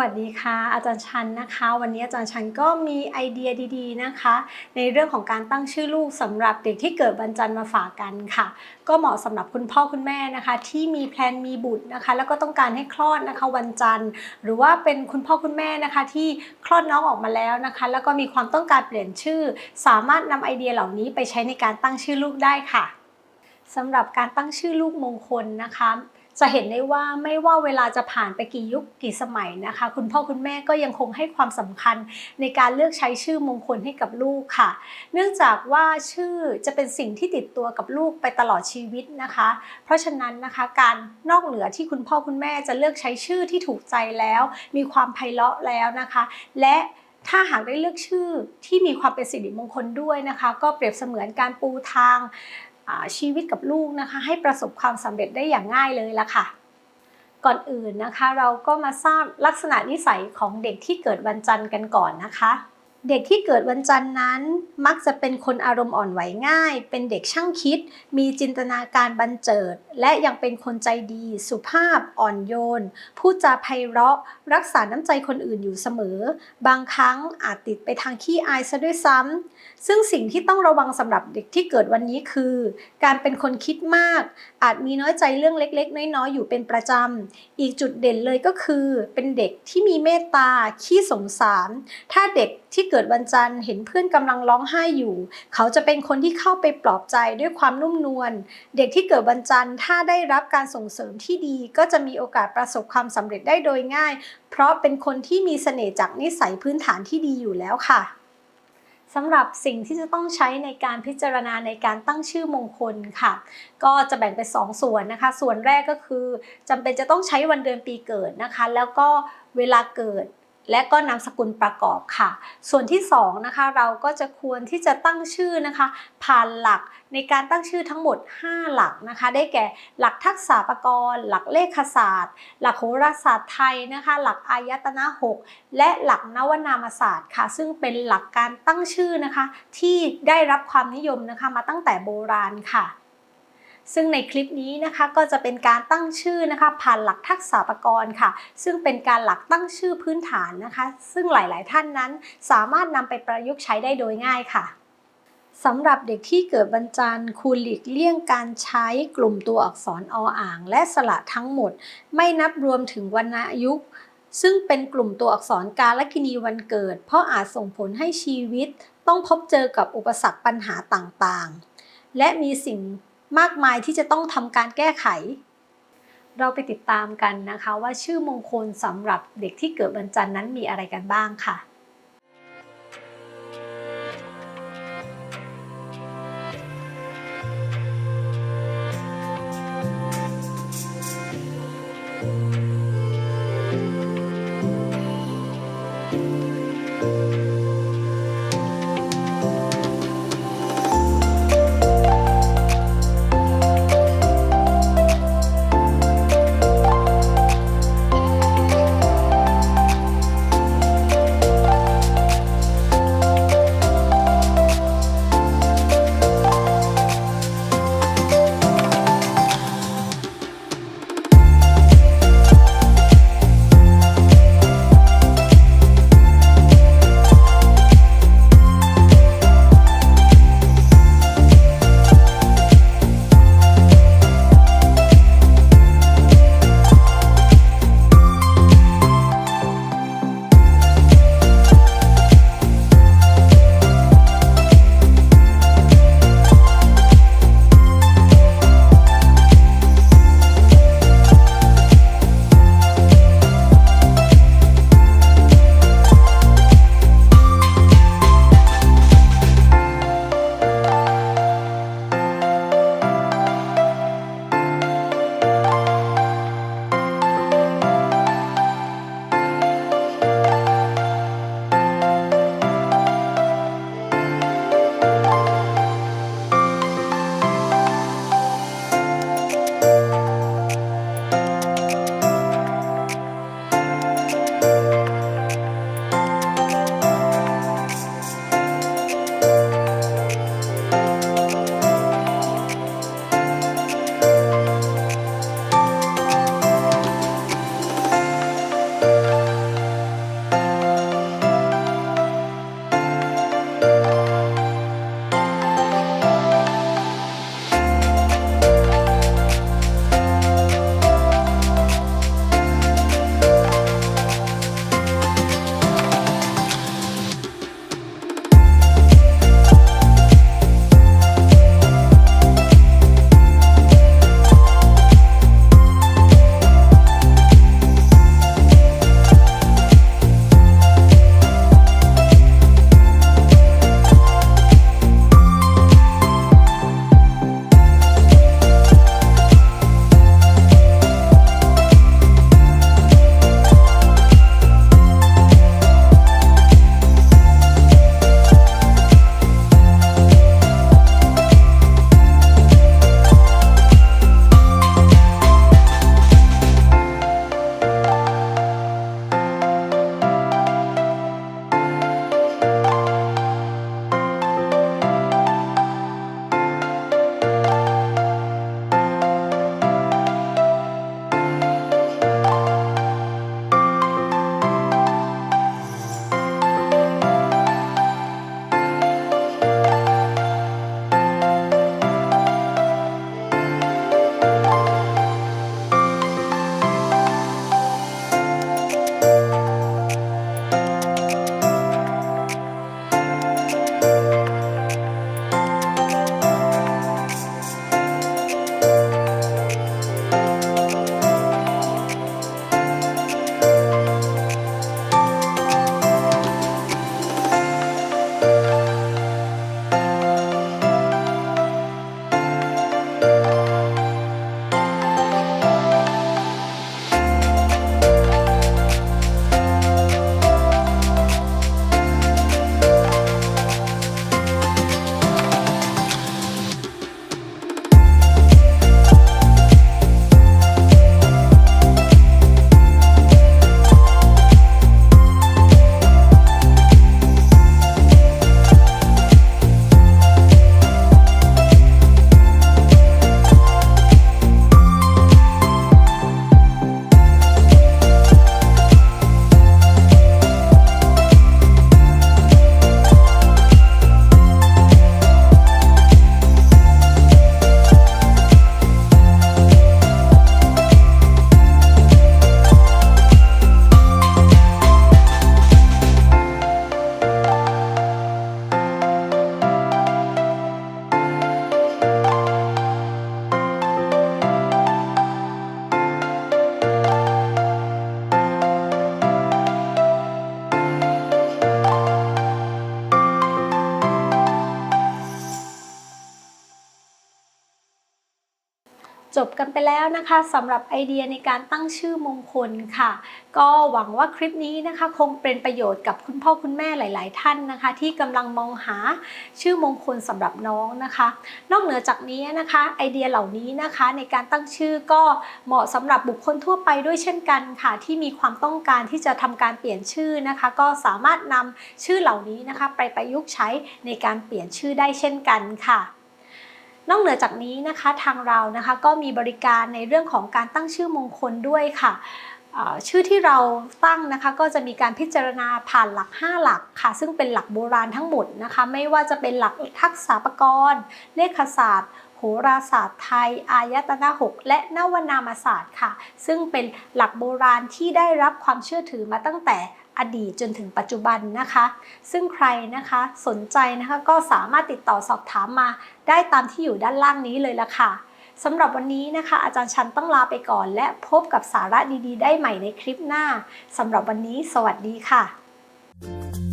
วัสดีค่ะ อาจารย์ชันนะคะ วันนี้อาจารย์ชันก็มีไอเดียดีๆนะคะ ในเรื่องของการตั้งชื่อลูกสำหรับเด็กที่เกิดวันจันทร์มาฝากกันค่ะ ก็เหมาะสำหรับคุณพ่อคุณแม่นะคะ ที่มีแพลนมีบุตรนะคะ แล้วก็ต้องการให้คลอดนะคะวันจันทร์ หรือว่าเป็นคุณพ่อคุณแม่นะคะ ที่คลอดน้องออกมาแล้วนะคะ แล้วก็มีความต้องการเปลี่ยนชื่อ สามารถนำไอเดียเหล่านี้ไปใช้ในการตั้งชื่อลูกได้ค่ะสำหรับการตั้งชื่อลูกมงคลนะคะ จะเห็นได้ว่าไม่ว่าเวลาจะผ่านไปกี่ยุคกี่สมัยนะคะ คุณพ่อคุณแม่ก็ยังคงให้ความสำคัญในการเลือกใช้ชื่อมงคลให้กับลูกค่ะ เนื่องจากว่าชื่อจะเป็นสิ่งที่ติดตัวกับลูกไปตลอดชีวิตนะคะ เพราะฉะนั้นนะคะการนอกเหนือที่คุณพ่อคุณแม่จะเลือกใช้ชื่อที่ถูกใจแล้ว มีความไพเราะแล้วนะคะ และถ้าหากได้เลือกชื่อที่มีความเป็นสิริมงคลด้วยนะคะ ก็เปรียบเสมือนการปูทาง ชีวิตกับลูกนะคะ ให้ประสบความสำเร็จได้อย่างง่ายเลยละค่ะ ก่อนอื่นนะคะ เราก็มาทราบลักษณะนิสัยของเด็กที่เกิดวันจันทร์กันก่อนนะคะ เด็กที่เกิดวันจันทร์นั้น มักจะเป็นคนอารมณ์อ่อนไหวง่าย เป็นเด็กช่างคิด มีจินตนาการบันเจิด และยังเป็นคนใจดี สุภาพ อ่อนโยน พูดจาไพเราะ รักษาน้ำใจคนอื่นอยู่เสมอ บางครั้งอาจติดไปทางขี้อายซะด้วยซ้ำซึ่งสิ่งที่ต้องระวังสำหรับเด็กที่เกิดวันนี้คือ การเป็นคนคิดมาก อาจมีน้อยใจเรื่องเล็ก ๆ น้อยๆอยู่เป็นประจำอีกจุดเด่นเลยก็คือ เป็นเด็กที่มีเมตตาขี้สงสาร ถ้าเด็กที่เกิดวันจันทร์ เห็นเพื่อนกำลังร้องไห้อยู่ เขาจะเป็นคนที่เข้าไปปลอบใจด้วยความนุ่มนวลเด็กที่เกิดวันจันทร์ถ้าได้รับการส่งเสริมที่ดี ก็จะมีโอกาสประสบความสำเร็จได้โดยง่าย เพราะเป็นคนที่มีเสน่ห์จากนิสัยพื้นฐานที่ดีอยู่แล้วค่ะสำหรับสิ่งที่จะต้องใช้ในการพิจารณาในการตั้งชื่อมงคลค่ะ ก็จะแบ่งเป็น2ส่วนนะคะ ส่วนแรกก็คือจำเป็นจะต้องใช้วันเดือนปีเกิดนะคะ แล้วก็เวลาเกิด และก็นามสกุลประกอบค่ะ ส่วนที่2นะคะเราก็จะควรที่จะตั้งชื่อนะคะ ผ่านหลักในการตั้งชื่อทั้งหมด 5 หลักนะคะ ได้แก่หลักทักษะประกรณ์หลักเลขศาสตร์ หลักโหราศาสตร์ไทยนะคะ หลักอายตนะหกและหลักนวนามศาสตร์ค่ะ ซึ่งเป็นหลักการตั้งชื่อนะคะ ที่ได้รับความนิยมนะคะมาตั้งแต่โบราณค่ะ ซึ่งในคลิปนี้นะคะก็จะเป็นการตั้งชื่อนะคะผ่านหลักทักษะปกรณ์ค่ะ ซึ่งเป็นการหลักตั้งชื่อพื้นฐานนะคะ ซึ่งหลาย ๆ ท่านนั้นสามารถนำไปประยุกต์ใช้ได้โดยง่ายค่ะสำหรับเด็กที่เกิดวันจันทร์ควรหลีกเลี่ยงการใช้กลุ่มตัวอักษรออ่าง และสระทั้งหมด ไม่นับรวมถึงวรรณยุกต์ซึ่งเป็นกลุ่มตัวอักษรกาลกินีวันเกิด เพราะอาจส่งผลให้ชีวิต ต้องพบเจอกับอุปสรรคปัญหาต่างๆ และมีสิ่ง มากมายที่จะต้องทำการแก้ไข เราไปติดตามกันนะคะว่าชื่อมงคลสำหรับเด็กที่เกิดวันจันทร์นั้นมีอะไรกันบ้างค่ะ บกันไปแล้วนะคะสำหรับไอเดียในการตั้งชื่อมงคลค่ะ ก็หวังว่าคลิปนี้นะคะ คงเป็นประโยชน์กับคุณพ่อคุณแม่หลาย ๆ ท่านนะคะ ที่กำลังมองหาชื่อมงคลสำหรับน้องนะคะ นอกเหนือจากนี้นะคะไอเดียเหล่านี้นะคะ ในการตั้งชื่อก็เหมาะสำหรับบุคคลทั่วไปด้วยเช่นกันค่ะ ที่มีความต้องการที่จะทำการเปลี่ยนชื่อนะคะ ก็สามารถนำชื่อเหล่านี้นะคะ ไปประยุกต์ใช้ในการเปลี่ยนชื่อได้เช่นกันค่ะ นอกเหนือจากนี้นะคะทางเรานะคะก็มีบริการในเรื่องของการตั้งชื่อมงคลด้วยค่ะชื่อที่เราตั้งนะคะก็จะมีการพิจารณาผ่านหลัก 5 หลักค่ะ ซึ่งเป็นหลักโบราณทั้งหมดนะคะไม่ว่าจะเป็นหลักทักษะประกรณ์เลขศาสตร์โหราศาสตร์ไทย อายตนะหกและนวนามศาสตร์ค่ะ ซึ่งเป็นหลักโบราณที่ได้รับความเชื่อถือมาตั้งแต่ อดีตจนถึงปัจจุบันนะคะ ซึ่งใครนะคะสนใจนะคะก็สามารถติดต่อสอบถามมา ได้ตามที่อยู่ด้านล่างนี้เลยละค่ะสำหรับวันนี้นะคะ อาจารย์ชันต้องลาไปก่อน และพบกับสาระดีๆ ได้ใหม่ในคลิปหน้าสำหรับวันนี้ สวัสดีค่ะ